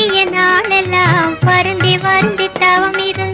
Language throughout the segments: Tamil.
வாடிய நாளெல்லாம் வருந்தி வருந்தி தவம் இது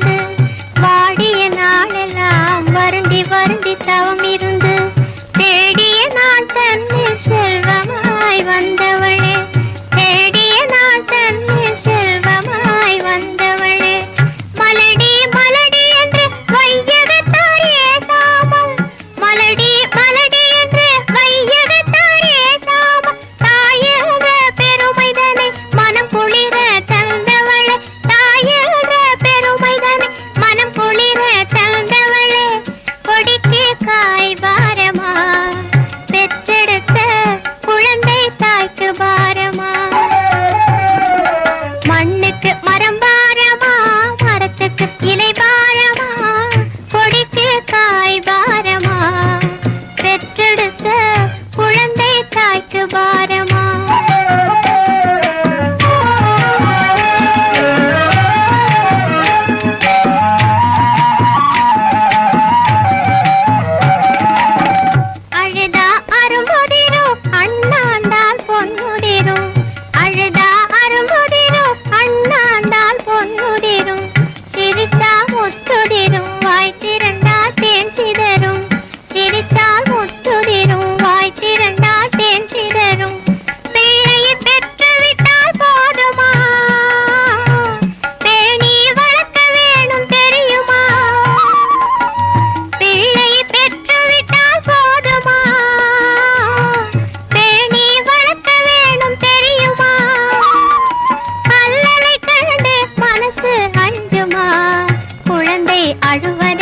அழுவ